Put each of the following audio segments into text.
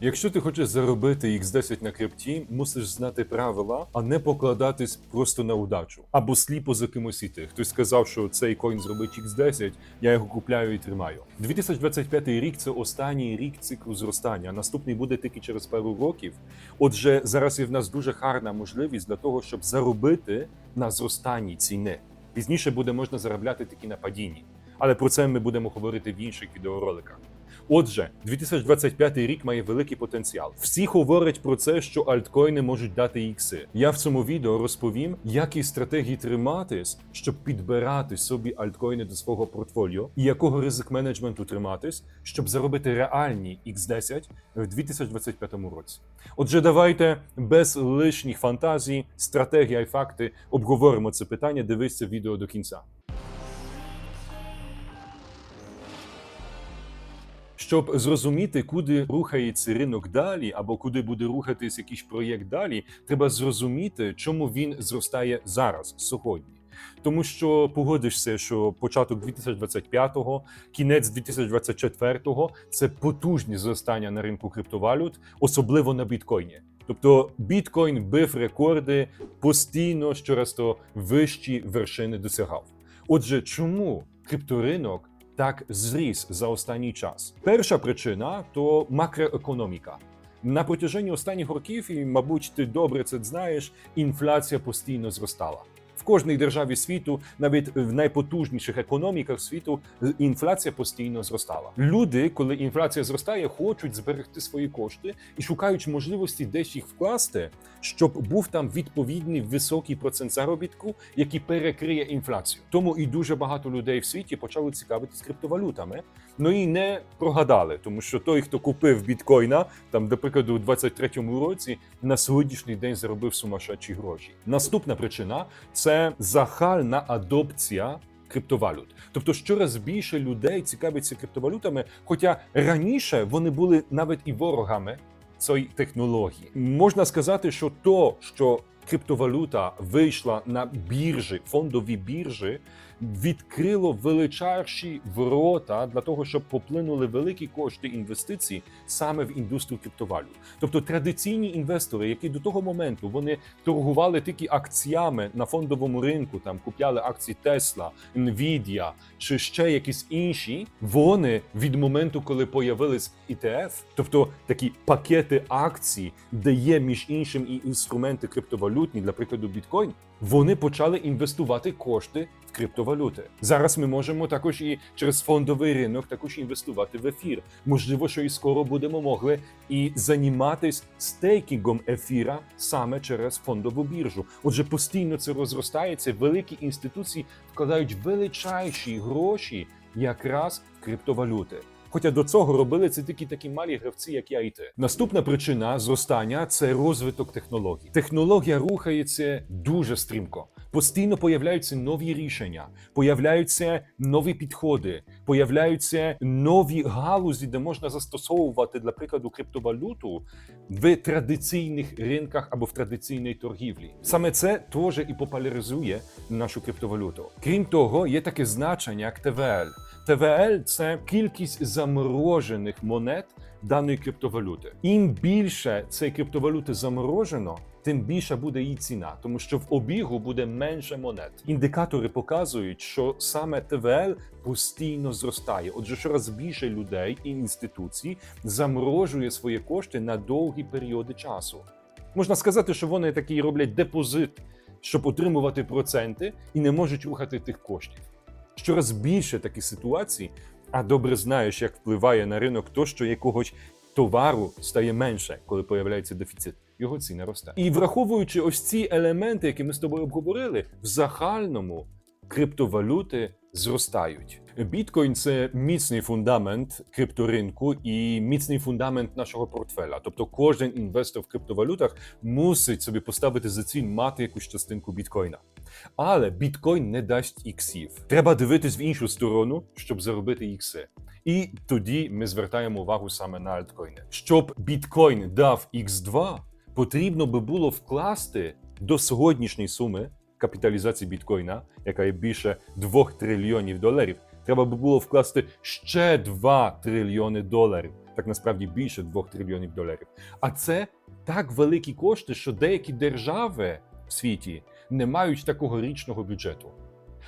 Якщо ти хочеш заробити X10 на крипті, мусиш знати правила, а не покладатись просто на удачу або сліпо за кимось іти. Хтось сказав, що цей коін зробить X10, я його купляю і тримаю. 2025 рік це останній рік циклу зростання. Наступний буде тільки через пару років. Отже, зараз є в нас дуже гарна можливість для того, щоб заробити на зростанні ціни. Пізніше буде можна заробляти тільки на падінні. Але про це ми будемо говорити в інших відеороликах. Отже, 2025 рік має великий потенціал. Всі говорять про це, що альткоїни можуть дати ікси. Я в цьому відео розповім, які стратегії триматись, щоб підбирати собі альткоїни до свого портфоліо, і якого ризик менеджменту триматись, щоб заробити реальні X10 в 2025 році. Отже, давайте без лишніх фантазій, стратегій і факти обговоримо це питання. Дивись відео до кінця. Щоб зрозуміти, куди рухається ринок далі, або куди буде рухатись якийсь проєкт далі, треба зрозуміти, чому він зростає зараз, сьогодні. Тому що погодишся, що початок 2025-го, кінець 2024-го – це потужні зростання на ринку криптовалют, особливо на біткоїні. Тобто біткоін бив рекорди постійно щораз то вищі вершини досягав. Отже, чому крипторинок так зріс за останній час? Перша причина то макроекономіка. На протяженні останніх років, і, мабуть, ти добре це знаєш, інфляція постійно зростала. Кожній державі світу, навіть в найпотужніших економіках світу, інфляція постійно зростала. Люди, коли інфляція зростає, хочуть зберегти свої кошти і шукають можливості десь їх вкласти, щоб був там відповідний високий процент заробітку, який перекриє інфляцію. Тому і дуже багато людей в світі почали цікавитись криптовалютами. Ну і не прогадали, тому що той, хто купив біткоїна, там, до прикладу, у 23-му році, на сьогоднішній день заробив сумасшедші гроші. Наступна причина це загальна адопція. Криптовалют, тобто щораз більше людей цікавиться криптовалютами, хоча раніше вони були навіть і ворогами цієї технології. Можна сказати, що то, що криптовалюта вийшла на біржі, фондові біржі, відкрило величайші ворота для того, щоб поплинули великі кошти інвестицій саме в індустрію криптовалют. Тобто традиційні інвестори, які до того моменту вони торгували тільки акціями на фондовому ринку, там купляли акції Tesla, Nvidia чи ще якісь інші, вони від моменту, коли появились ETF, тобто такі пакети акцій, де є між іншим і інструменти криптовалютні, для прикладу біткоін, вони почали інвестувати кошти в криптовалюти. Зараз ми можемо також і через фондовий ринок також інвестувати в ефір. Можливо, що і скоро будемо могли і займатися стейкінгом ефіра саме через фондову біржу. Отже, постійно це розростається. Великі інституції вкладають величайші гроші якраз в криптовалюти. Хоча до цього робили це тільки такі малі гравці, як я і ти. Наступна причина зростання це розвиток технологій. Технологія рухається дуже стрімко. Постійно появляються нові рішення, появляються нові підходи, появляються нові галузі, де можна застосовувати, для прикладу, криптовалюту в традиційних ринках або в традиційній торгівлі. Саме це теж і популяризує нашу криптовалюту. Крім того, є таке значення як ТВЛ. ТВЛ це кількість заморожених монет даної криптовалюти. Ім більше цієї криптовалюти заморожено, тим більша буде її ціна, тому що в обігу буде менше монет. Індикатори показують, що саме ТВЛ постійно зростає. Отже, щораз більше людей і інституцій заморожує свої кошти на довгі періоди часу. Можна сказати, що вони такі роблять депозит, щоб отримувати проценти, і не можуть рухати тих коштів. Щораз більше таких ситуацій, а добре знаєш, як впливає на ринок то, що якогось товару стає менше, коли появляється дефіцит. Його ціна росте. І враховуючи ось ці елементи, які ми з тобою обговорили, в загальному криптовалюти зростають. Біткоін це міцний фундамент крипторинку і міцний фундамент нашого портфеля. Тобто, кожен інвестор в криптовалютах мусить собі поставити за ціль мати якусь частинку біткоїна. Але біткоін не дасть іксів. Треба дивитись в іншу сторону, щоб заробити ікси. І тоді ми звертаємо увагу саме на альткоїни. Щоб біткоін дав X2, потрібно би було вкласти до сьогоднішньої суми капіталізації біткоїна, яка є більше 2 трильйонів доларів. Треба би було вкласти ще 2 трильйони доларів. так насправді більше 2 трильйонів доларів. А це так великі кошти, що деякі держави в світі не мають такого річного бюджету.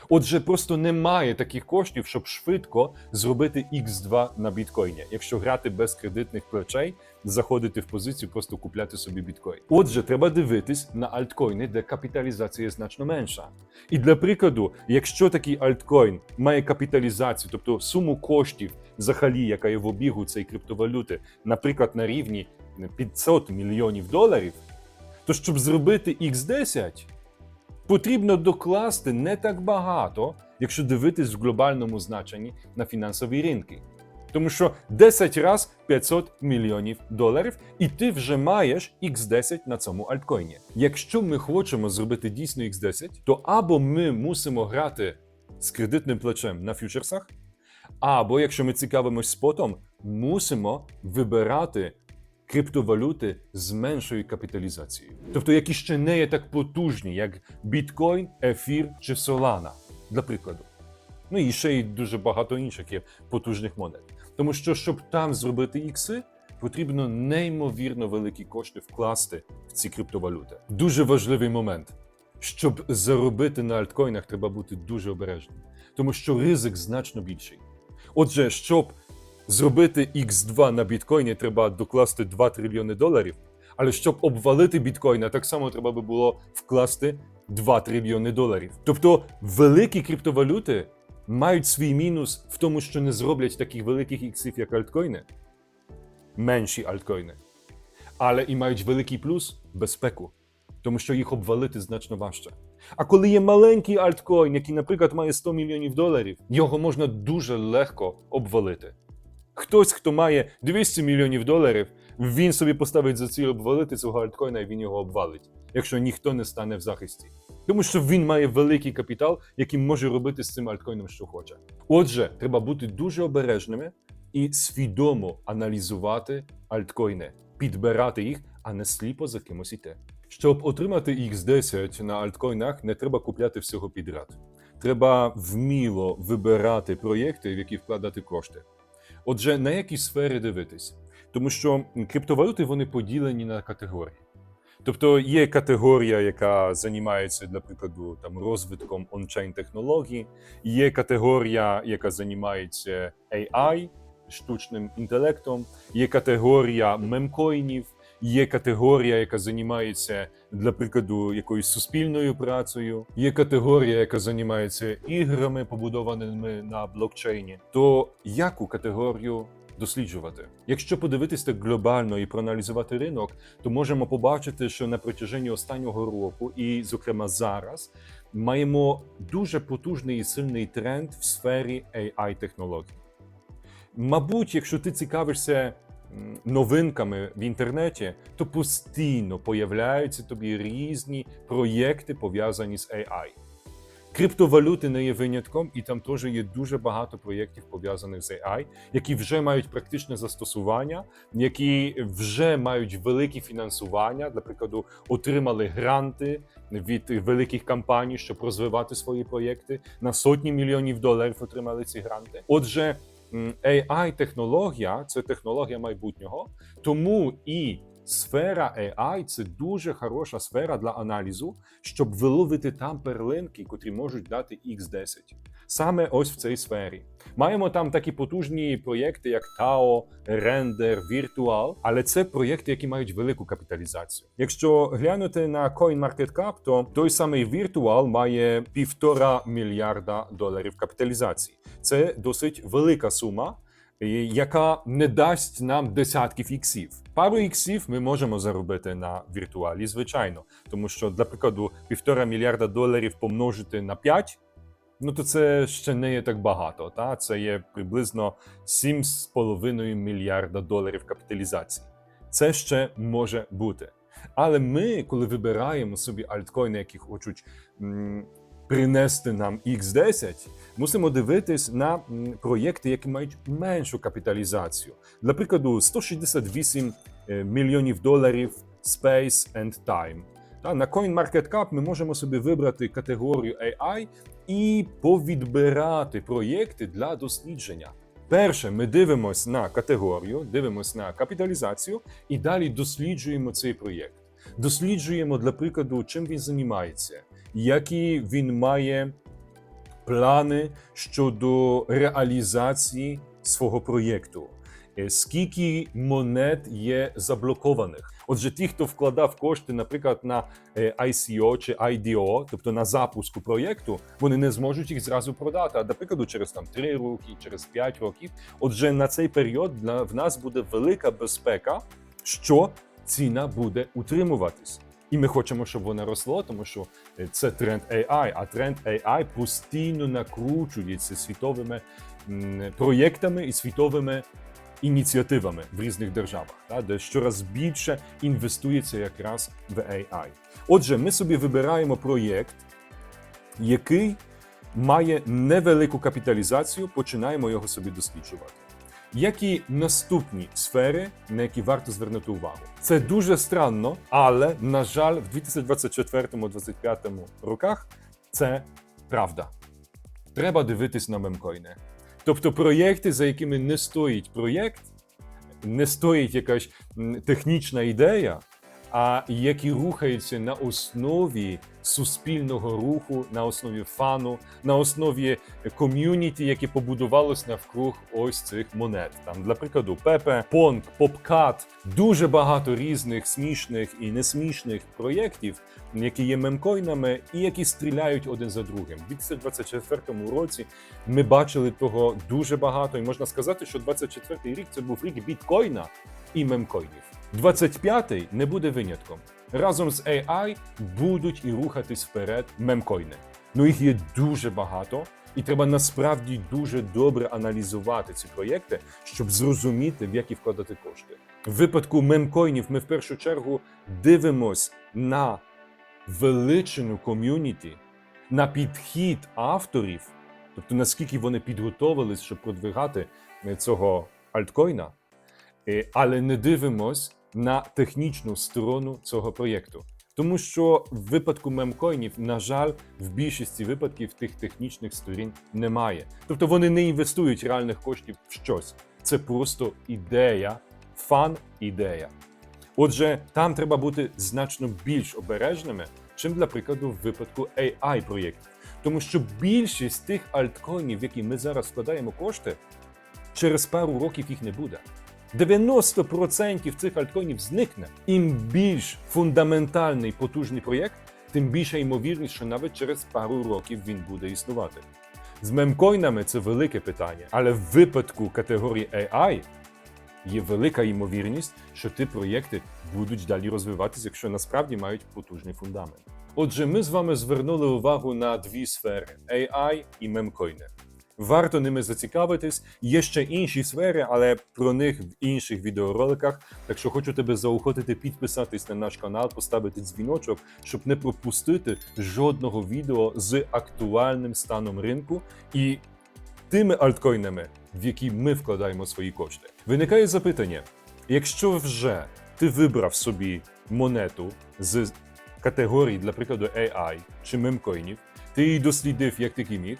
Отже, просто немає таких коштів, щоб швидко зробити X2 на біткоїні, якщо грати без кредитних плечей, заходити в позицію, просто купляти собі біткоін. Отже, треба дивитись на альткоїни, де капіталізація значно менша. І для прикладу, якщо такий альткоін має капіталізацію, тобто суму коштів взагалі, яка є в обігу цієї криптовалюти, наприклад, на рівні 500 мільйонів доларів, то щоб зробити X10, потрібно докласти не так багато, якщо дивитись в глобальному значенні на фінансові ринки. Тому що 10 раз 500 мільйонів доларів, і ти вже маєш X10 на цьому альткоїні. Якщо ми хочемо зробити дійсно X10, то або ми мусимо грати з кредитним плечем на фьючерсах, або якщо ми цікавимось спотом, мусимо вибирати криптовалюти з меншою капіталізацією, тобто які ще не є так потужні, як біткоін, ефір чи Solana, для прикладу. Ну і ще й дуже багато інших є потужних монет. Тому що, щоб там зробити ікси, потрібно неймовірно великі кошти вкласти в ці криптовалюти. Дуже важливий момент. Щоб заробити на альткоїнах, треба бути дуже обережним, тому що ризик значно більший. Отже, щоб зробити X2 на біткоїні, треба докласти 2 трильйони доларів. Але щоб обвалити біткоїна, так само треба би було вкласти 2 трильйони доларів. Тобто великі криптовалюти мають свій мінус в тому, що не зроблять таких великих іксів, як альткоїни, менші альткоїни, але і мають великий плюс безпеку, тому що їх обвалити значно важче. А коли є маленький альткоін, який, наприклад, має 100 мільйонів доларів, його можна дуже легко обвалити. Хтось, хто має 200 мільйонів доларів, він собі поставить за ціль обвалити цього альткоїна, і він його обвалить, якщо ніхто не стане в захисті. Тому що він має великий капітал, який може робити з цим альткоїном, що хоче. Отже, треба бути дуже обережними і свідомо аналізувати альткоїни, підбирати їх, а не сліпо за кимось іти. Щоб отримати X10 на альткоїнах, не треба купляти всього підряд. Треба вміло вибирати проєкти, в які вкладати кошти. Отже, на які сфери дивитись? Тому що криптовалюти вони поділені на категорії. Тобто є категорія, яка займається, для прикладу, там розвитком ончейн технологій, є категорія, яка займається AI, штучним інтелектом, є категорія мемкоїнів, є категорія, яка займається, для прикладу, якоюсь суспільною працею, є категорія, яка займається іграми, побудованими на блокчейні. То яку категорію досліджувати? Якщо подивитись так глобально і проаналізувати ринок, то можемо побачити, що на протяженні останнього року, і, зокрема, зараз, маємо дуже потужний і сильний тренд в сфері AI технологій. Мабуть, якщо ти цікавишся новинками в інтернеті, то постійно появляються тобі різні проєкти пов'язані з AI. Криптовалюти не є винятком, і там теж є дуже багато проєктів пов'язаних з AI, які вже мають практичне застосування, які вже мають великі фінансування. Для прикладу, отримали гранти від великих компаній, щоб розвивати свої проєкти. На сотні мільйонів доларів отримали ці гранти. Отже, м, AI-технологія це технологія майбутнього, тому і сфера AI це дуже хороша сфера для аналізу, щоб виловити там перлинки, котрі можуть дати X10. Саме ось в цій сфері. Маємо там такі потужні проєкти, як TAO, Render, Virtual, але це проєкти, які мають велику капіталізацію. Якщо глянути на CoinMarketCap, то той самий Virtual має півтора мільярда доларів капіталізації. Це досить велика сума. Яка не дасть нам десятків іксів. Пару іксів ми можемо заробити на віртуалі, звичайно, тому що, для прикладу, півтора мільярда доларів помножити на 5, ну то це ще не є так багато. Та? Це є приблизно 7,5 мільярда доларів капіталізації. Це ще може бути. Але ми, коли вибираємо собі альткоїни, які хочуть м, принести нам X10, мусимо дивитись на проєкти, які мають меншу капіталізацію. Для прикладу, 168 е, мільйонів доларів Space and Time. Та на CoinMarketCap ми можемо собі вибрати категорію AI і повідбирати проєкти для дослідження. Перше, ми дивимося на категорію, дивимося на капіталізацію і далі досліджуємо цей проєкт. Досліджуємо, для прикладу, чим він займається, які він має плани щодо реалізації свого проєкту, скільки монет є заблокованих. Отже, ті, хто вкладав кошти, наприклад, на е, ICO чи IDO, тобто на запуску проєкту, вони не зможуть їх зразу продати. А до прикладу, через там 3 роки, через 5 років. Отже, на цей період в нас буде велика безпека, що ціна буде утримуватись. І ми хочемо, щоб вона росло, тому що е, це тренд AI, а тренд AI постійно накручується світовими проєктами і світовими ініціативами в різних державах, та, де щораз більше інвестується якраз в AI. Отже, ми собі вибираємо проєкт, який має невелику капіталізацію, починаємо його собі досліджувати. Які наступні сфери, на які варто звернути увагу? Це дуже странно, але на жаль, в 2024-2025 роках це правда. Треба дивитись на мемкоїни. Тобто проєкти, за якими не стоїть проєкт, не стоїть якась технічна ідея, а які рухаються на основі суспільного руху, на основі фану, на основі ком'юніті, яке побудувалось навкруг ось цих монет. Там, для прикладу, Пепе, Понг, Попкат, дуже багато різних смішних і несмішних проєктів, які є мемкоїнами і які стріляють один за другим. У 2024 році ми бачили того дуже багато, і можна сказати, що 24 рік це був рік біткоїна і мемкоїнів. 25-й не буде винятком. Разом з AI будуть і рухатись вперед мемкоїни. Ну їх є дуже багато, і треба насправді дуже добре аналізувати ці проєкти, щоб зрозуміти, в які вкладати кошти. В випадку мемкоїнів ми в першу чергу дивимось на величину ком'юніті, на підхід авторів, тобто наскільки вони підготовились, щоб продвигати е, цього альткоїна, Е, але не дивимось на технічну сторону цього проєкту. Тому що в випадку мемкоїнів, на жаль, в більшості випадків тих технічних сторін немає. Тобто вони не інвестують реальних коштів в щось. Це просто ідея, фан-ідея. Отже, там треба бути значно більш обережними, чим, для прикладу, в випадку AI проєктів. Тому що більшість тих альткоїнів, в які ми зараз вкладаємо кошти, через пару років їх не буде. 90% цих альткоїнів зникне. Ім більш фундаментальний потужний проєкт, тим більша ймовірність, що навіть через пару років він буде існувати. З мемкоїнами це велике питання, але в випадку категорії AI є велика ймовірність, що ті проєкти будуть далі розвиватися, якщо насправді мають потужний фундамент. Отже, ми з вами звернули увагу на дві сфери: AI і мемкоїни. Варто ними зацікавитись. Є ще інші сфери, але про них в інших відеороликах. Так що хочу тебе заохотити підписатись на наш канал, поставити дзвіночок, щоб не пропустити жодного відео з актуальним станом ринку і тими альткоїнами, в які ми вкладаємо свої кошти. Виникає запитання: якщо вже ти вибрав собі монету з категорії, для прикладу, AI чи мемкоїнів, ти її дослідив як тільки міг,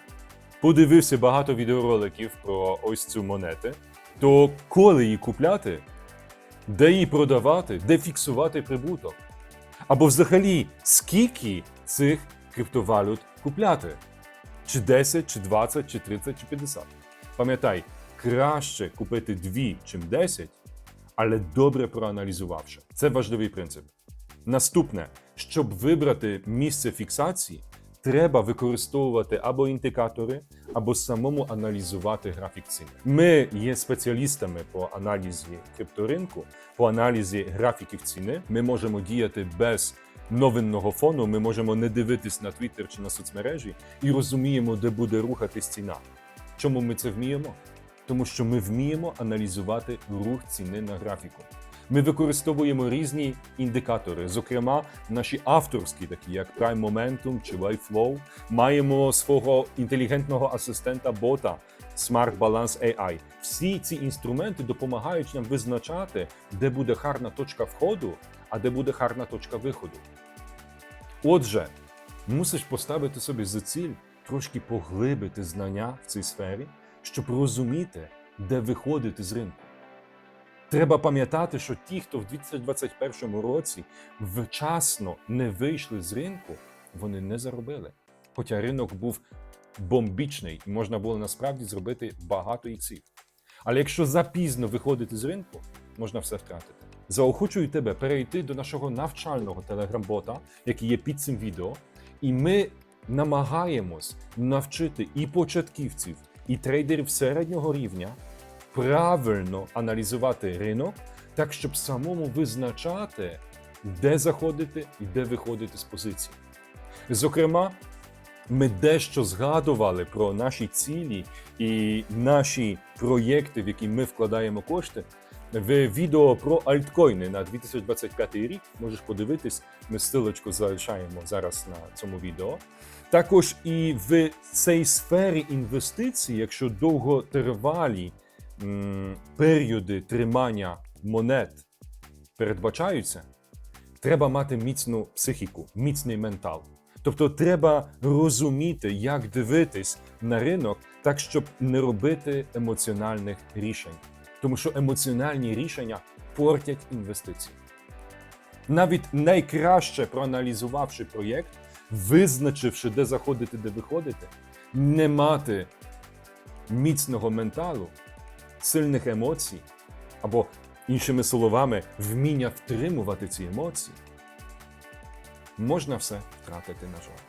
подивився багато відеороликів про ось цю монету, то коли її купляти, де її продавати, де фіксувати прибуток? Або взагалі, скільки цих криптовалют купляти? Чи 10, чи 20, чи 30, чи 50? Пам'ятай, краще купити дві, чим 10, але добре проаналізувавши. Це важливий принцип. Наступне, щоб вибрати місце фіксації, треба використовувати або індикатори, або самому аналізувати графік цін. Ми є спеціалістами по аналізі крипторинку, по аналізі графіків ціни. Ми можемо діяти без новинного фону. Ми можемо не дивитись на Twitter чи на соцмережі і розуміємо, де буде рухатись ціна. Чому ми це вміємо? Тому що ми вміємо аналізувати рух ціни на графіку. Ми використовуємо різні індикатори, зокрема, наші авторські, такі як Prime Momentum чи Waveflow. Маємо свого інтелігентного асистента бота Smart Balance AI. Всі ці інструменти допомагають нам визначати, де буде гарна точка входу, а де буде гарна точка виходу. Отже, мусиш поставити собі за ціль трошки поглибити знання в цій сфері, щоб розуміти, де виходити з ринку. Треба пам'ятати, що ті, хто в 2021 році вчасно не вийшли з ринку, вони не заробили. Хоча ринок був бомбічний, можна було насправді зробити багато іксів. Але якщо запізно виходити з ринку, можна все втратити. Заохочую тебе перейти до нашого навчального телеграм-бота, який є під цим відео, і ми намагаємось навчити і початківців, і трейдерів середнього рівня правильно аналізувати ринок, так щоб самому визначати, де заходити і де виходити з позиції. Зокрема, ми дещо згадували про наші цілі і наші проєкти, в які ми вкладаємо кошти. В відео про альткоїни на 2025 рік можеш подивитись. Ми стилочку залишаємо зараз на цьому відео. Також і в цій сфері інвестицій, якщо довготривалі періоди тримання монет передбачаються, треба мати міцну психіку, міцний ментал. Тобто треба розуміти, як дивитись на ринок так, щоб не робити емоціональних рішень. Тому що емоціональні рішення портять інвестиції. Навіть найкраще проаналізувавши проєкт, визначивши, де заходити, де виходити, не мати міцного менталу, сильних емоцій, або, іншими словами, вміння втримувати ці емоції, можна все втратити на жаль.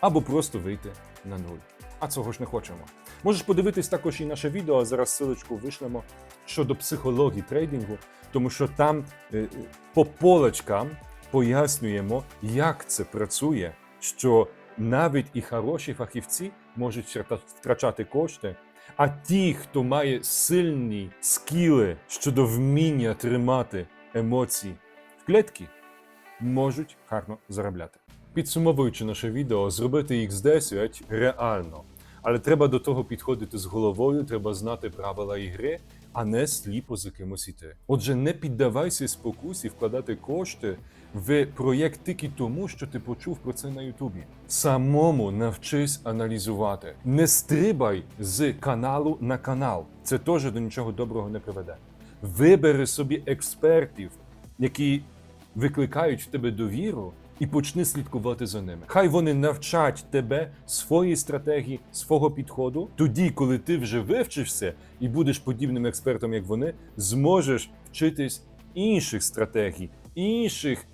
Або просто вийти на нуль. А цього ж не хочемо. Можеш подивитись також і наше відео, зараз силочку вишлемо щодо психології трейдингу, тому що там е, е, по полочкам пояснюємо, як це працює, що навіть і хороші фахівці можуть втрачати кошти. А ті, хто має сильні скіли щодо вміння тримати емоції в клітці, можуть гарно заробляти. Підсумовуючи наше відео, зробити X10 реально. Але треба до того підходити з головою, треба знати правила ігри, а не сліпо за кимось іти. Отже, не піддавайся спокусі вкладати кошти в проєкт тільки тому, що ти почув про це на Ютубі. Самому навчись аналізувати. Не стрибай з каналу на канал. Це теж до нічого доброго не приведе. Вибери собі експертів, які викликають в тебе довіру, і почни слідкувати за ними. Хай вони навчать тебе своїй стратегії, свого підходу. Тоді, коли ти вже вивчишся і будеш подібним експертом, як вони, зможеш вчитись інших стратегій, інших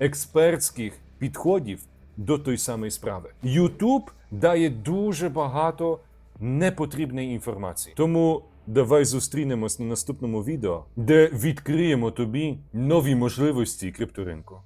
експертських підходів до тої самої справи. YouTube дає дуже багато непотрібної інформації. Тому давай зустрінемось на наступному відео, де відкриємо тобі нові можливості крипторинку.